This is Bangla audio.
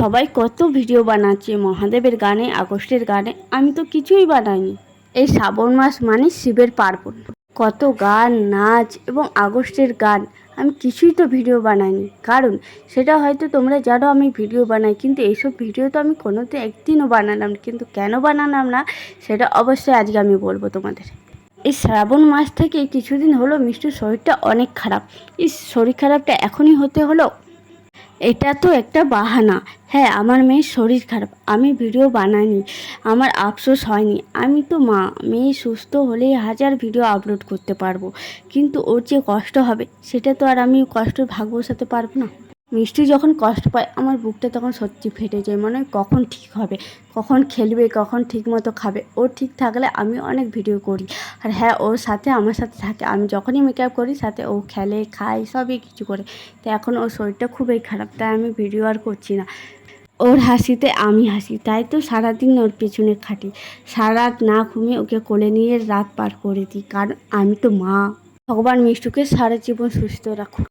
সবাই কত ভিডিও বানাচ্ছে, মহাদেবের গানে, আগস্টের গানে, আমি তো কিছুই বানাইনি। এই শ্রাবণ মাস মানে শিবের পার্বণ। কত গান, নাচ এবং আগস্টের গান, আমি কিছুই তো ভিডিও বানাইনি। কারণ সেটা হয়তো তোমরা জানো আমি ভিডিও বানাই, কিন্তু এইসব ভিডিও তো আমি কোনোতে একদিনও বানালাম। কিন্তু কেন বানালাম না, সেটা অবশ্যই আজকে আমি বলব তোমাদের। এই শ্রাবণ মাস থেকে কিছুদিন হলো মিষ্টির শরীরটা অনেক খারাপ। এই শরীর খারাপটা এখনই হতে হলো এটা তো একটা বাহানা। হ্যাঁ আমার মেয়ের শরীর খারাপ। আমি ভিডিও বানাইনি। আমার আফসোস হয়নি। আমি তো মা। মেয়ে সুস্থ হলে হাজার ভিডিও আপলোড করতে পারব। কিন্তু ওর যে কষ্ট হবে, সেটা তো আর আমি কষ্ট ভাগ বসাতে পারব না। মিষ্টি যখন কষ্ট পায়, আমার বুকটা তখন সত্যি ফেটে যায়। মনে হয় কখন ঠিক হবে, কখন খেলবে, কখন ঠিক মতো খাবে। ও ঠিক থাকলে আমি অনেক ভিডিও করি। আর হ্যাঁ ওর সাথে, আমার সাথে থাকে। আমি যখনই মেকআপ করি, সাথে ও খেলে, খায়, সবই কিছু করে। তো এখন ওর শরীরটা খুবই খারাপ, তাই আমি ভিডিও আর করছি না। ওর হাসিতে আমি হাসি, তাই তো সারাদিন ওর পেছনে খাটি। সারা না ঘুমিয়ে ওকে কোলে নিয়ে রাত পার করে দিই, কারণ আমি তো মা। ভগবান মিষ্টুকে সারা জীবন সুস্থ রাখুক।